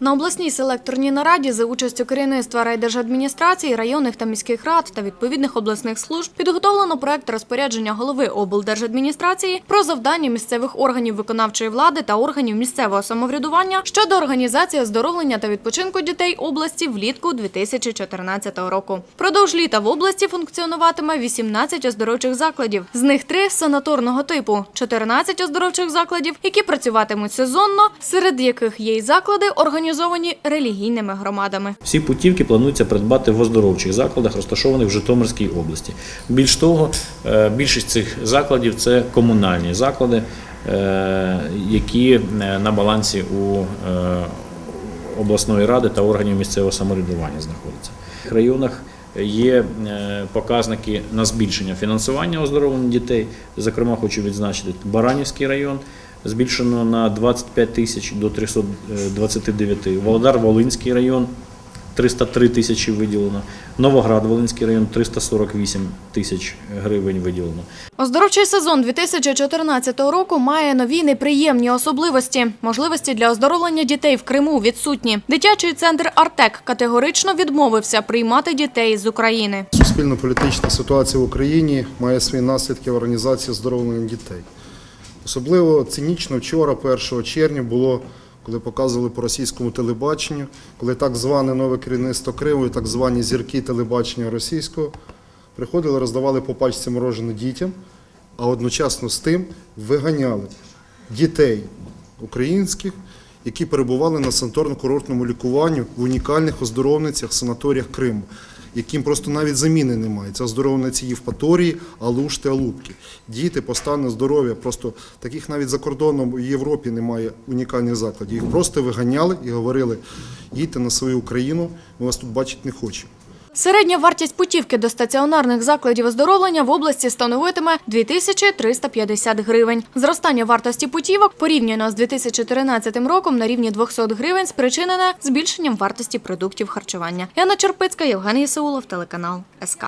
На обласній селекторній нараді за участю керівництва райдержадміністрації, районних та міських рад та відповідних обласних служб підготовлено проект розпорядження голови облдержадміністрації про завдання місцевих органів виконавчої влади та органів місцевого самоврядування щодо організації оздоровлення та відпочинку дітей області влітку 2014 року. Продовж літа в області функціонуватиме 18 оздоровчих закладів. З них три санаторного типу, 14 оздоровчих закладів, які працюватимуть сезонно, серед яких є й заклади, організовані релігійними громадами. Всі путівки планується придбати в оздоровчих закладах, розташованих в Житомирській області. Більш того, е, більшість цих закладів це комунальні заклади, е, які е, на балансі у обласної ради та органів місцевого самоврядування знаходяться. В районах є показники на збільшення фінансування оздоровлення дітей. Зокрема, хочу відзначити Баранівський район. Збільшено на 25 тисяч до 329. Володар Волинський район 303 тисячі виділено. Новоград Волинський район 348 тисяч гривень виділено. Оздоровчий сезон 2014 року має нові неприємні особливості. Можливості для оздоровлення дітей в Криму відсутні. Дитячий центр «Артек» категорично відмовився приймати дітей з України. Суспільно-політична ситуація в Україні має свої наслідки в організації оздоровлення дітей. Особливо цинічно вчора, 1 червня, було, коли показували по російському телебаченню, коли так зване нове керівництво Криму і так звані зірки телебачення російського приходили, роздавали по пачці морожене дітям, а одночасно з тим виганяли дітей українських, які перебували на санаторно-курортному лікуванні в унікальних оздоровницях санаторіях Криму, яким просто навіть заміни немає. Це оздоровниці Євпаторії, Алушти, Алубки. Діти по стану здоров'я, просто таких навіть за кордоном в Європі немає унікальних закладів. Їх просто виганяли і говорили: їдьте на свою Україну, ми вас тут бачити не хочемо. Середня вартість путівки до стаціонарних закладів оздоровлення в області становитиме 2350 гривень. Зростання вартості путівок порівняно з 2013 роком на рівні 200 гривень спричинене збільшенням вартості продуктів харчування. Яна Черпицька, Євгеній Саулов, телеканал СК.